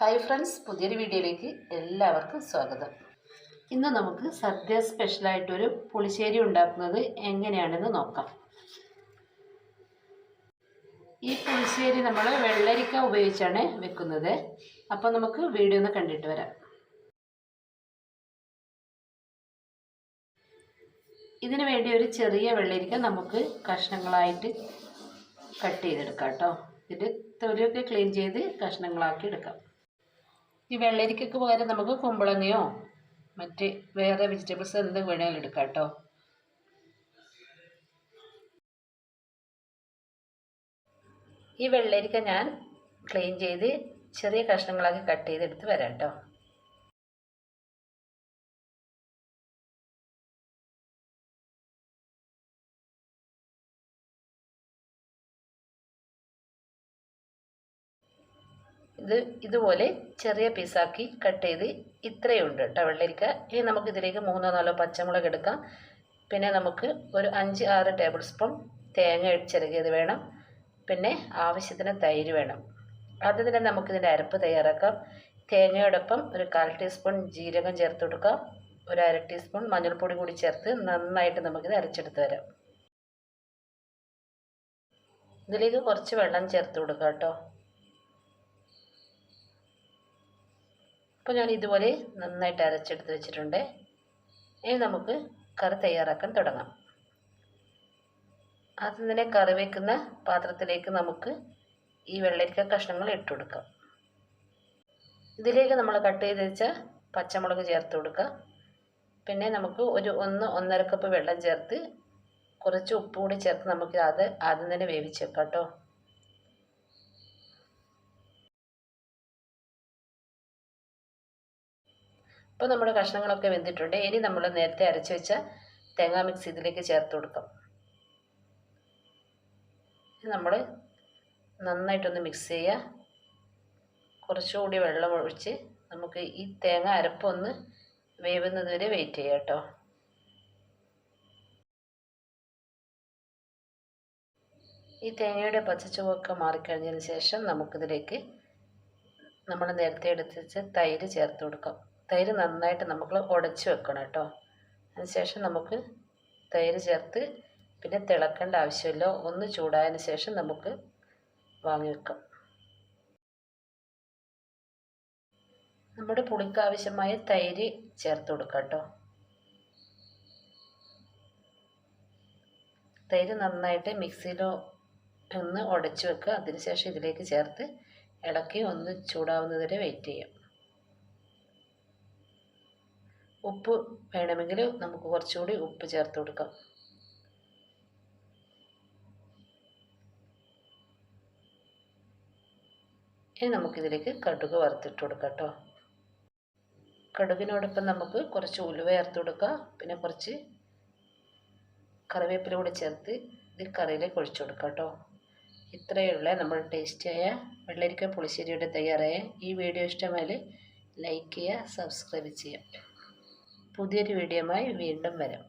Hi friends പുതിയൊരു വീഡിയോയിലേക്ക് എല്ലാവർക്കും സ്വാഗതം. ഇന്ന് നമുക്ക് സദ്യ സ്പെഷ്യലായിട്ടൊരു പുളിശ്ശേരി ഉണ്ടാക്കുന്നത് എങ്ങനെയാണെന്ന് നോക്കാം. ഈ പുളിശ്ശേരി നമ്മൾ വെള്ളരിക്ക ഉപയോഗിച്ചാണ് വെക്കുന്നത്. അപ്പോൾ നമുക്ക് വീഡിയോ ഒന്ന് കണ്ടിട്ട് വരാം. ഇതിനു വേണ്ടി ഒരു ചെറിയ വെള്ളരിക്ക നമുക്ക് കഷ്ണങ്ങളായിട്ട് കട്ട് ചെയ്തെടുക്കാം കേട്ടോ. ഇത് തൊലിയൊക്കെ ക്ലീൻ ചെയ്ത് കഷ്ണങ്ങളാക്കി എടുക്കാം ഈ വെള്ളരിക്കയ്ക്ക് പകരം നമുക്ക് കുമ്പളങ്ങയോ മറ്റ് വേറെ വെജിറ്റബിൾസ് എന്ത് വേണമെങ്കിലും എടുക്കാം കേട്ടോ. ഈ വെള്ളരിക്ക ഞാൻ ക്ലീൻ ചെയ്ത് ചെറിയ കഷ്ണങ്ങളാക്കി കട്ട് ചെയ്തെടുത്ത് വരാം കേട്ടോ. ഇത് ഇതുപോലെ ചെറിയ പീസാക്കി കട്ട് ചെയ്ത് ഇത്രയും ഉണ്ട് കേട്ടോ വെള്ളരിക്ക. ഇനി നമുക്ക് ഇതിലേക്ക് മൂന്നോ നാലോ പച്ചമുളക് എടുക്കാം. പിന്നെ നമുക്ക് ഒരു അഞ്ച് ആറ് ടേബിൾ സ്പൂൺ തേങ്ങ ചിരകിയത് വേണം. പിന്നെ ആവശ്യത്തിന് തൈര് വേണം. ആദ്യം തന്നെ നമുക്കിതിന്റെ അരപ്പ് തയ്യാറാക്കാം. തേങ്ങയോടൊപ്പം ഒരു കാൽ ടീസ്പൂൺ ജീരകം ചേർത്ത് കൊടുക്കാം. ഒരു അര ടീസ്പൂൺ മഞ്ഞൾപ്പൊടി കൂടി ചേർത്ത് നന്നായിട്ട് നമുക്കിത് അരച്ചെടുത്ത് വരാം. ഇതിലേക്ക് കുറച്ച് വെള്ളം ചേർത്ത് കൊടുക്കാം കേട്ടോ അപ്പോൾ ഞാൻ ഇതുപോലെ നന്നായിട്ട് അരച്ചെടുത്ത് വെച്ചിട്ടുണ്ട്. ഇനി നമുക്ക് കറി തയ്യാറാക്കാൻ തുടങ്ങാം. ആദ്യം തന്നെ കറി വയ്ക്കുന്ന പാത്രത്തിലേക്ക് നമുക്ക് ഈ വെള്ളരിക്ക കഷ്ണങ്ങൾ ഇട്ട് കൊടുക്കാം. ഇതിലേക്ക് നമ്മൾ കട്ട് ചെയ്ത് വെച്ച പച്ചമുളക് ചേർത്ത് കൊടുക്കുക പിന്നെ നമുക്ക് ഒരു ഒന്ന് ഒന്നര കപ്പ് വെള്ളം ചേർത്ത് കുറച്ച് ഉപ്പ് കൂടി ചേർത്ത് നമുക്ക് അത് ആദ്യം തന്നെ വേവിച്ചേക്കാം കേട്ടോ. ഇപ്പോൾ നമ്മുടെ കഷ്ണങ്ങളൊക്കെ വെന്തിട്ടുണ്ട്. ഇനി നമ്മൾ നേരത്തെ അരച്ച് വെച്ച തേങ്ങാ മിക്സ് ഇതിലേക്ക് ചേർത്ത് കൊടുക്കാം. നമ്മൾ നന്നായിട്ടൊന്ന് മിക്സ് ചെയ്യുക കുറച്ചുകൂടി വെള്ളം ഒഴിച്ച് നമുക്ക് ഈ തേങ്ങ അരപ്പൊന്ന് വേവുന്നത് വരെ വെയിറ്റ് ചെയ്യാം കേട്ടോ ഈ തേങ്ങയുടെ പച്ചച്ചുവൊക്കെ മാറിക്കഴിഞ്ഞതിന് ശേഷം നമുക്കിതിലേക്ക് നമ്മൾ നേരത്തെ എടുത്ത് തൈര് ചേർത്ത് കൊടുക്കാം. തൈര് നന്നായിട്ട് നമ്മൾ ഉടച്ച് വെക്കണം കേട്ടോ. അതിനുശേഷം നമുക്ക് തൈര് ചേർത്ത് പിന്നെ തിളക്കേണ്ട ആവശ്യമില്ല. ഒന്ന് ചൂടായതിന് ശേഷം നമുക്ക് വാങ്ങി വെക്കാം. നമ്മുടെ പുളിക്ക് ആവശ്യമായ തൈര് ചേർത്ത് കൊടുക്കാം കേട്ടോ. തൈര് നന്നായിട്ട് മിക്സിയിലോ ഒന്ന് ഉടച്ച് വെക്കുക. അതിനുശേഷം ഇതിലേക്ക് ചേർത്ത് ഇളക്കി ഒന്ന് ചൂടാവുന്നതുവരെ വെയിറ്റ് ചെയ്യാം. ഉപ്പ് വേണമെങ്കിൽ നമുക്ക് കുറച്ചുകൂടി ഉപ്പ് ചേർത്ത് കൊടുക്കാം. ഇനി നമുക്കിതിലേക്ക് കടുക് വറുത്തിട്ട് കൊടുക്കാം കേട്ടോ. കടുകിനോടൊപ്പം നമുക്ക് കുറച്ച് ഉലുവ ചേർത്ത് കൊടുക്കുക പിന്നെ കുറച്ച് കറിവേപ്പില കൂടി ചേർത്ത് ഇത് കറിയിലേക്ക് ഒഴിച്ചു കൊടുക്കാം കേട്ടോ. ഇത്രയുള്ള നമ്മുടെ ടേസ്റ്റിയായ വെള്ളരിക്ക പുളിശ്ശേരിയുടെ തയ്യാറായ ഈ വീഡിയോ ഇഷ്ടമായാൽ ലൈക്ക് ചെയ്യുക സബ്സ്ക്രൈബ് ചെയ്യുക. പുതിയൊരു വീഡിയോയുമായി വീണ്ടും വരാം.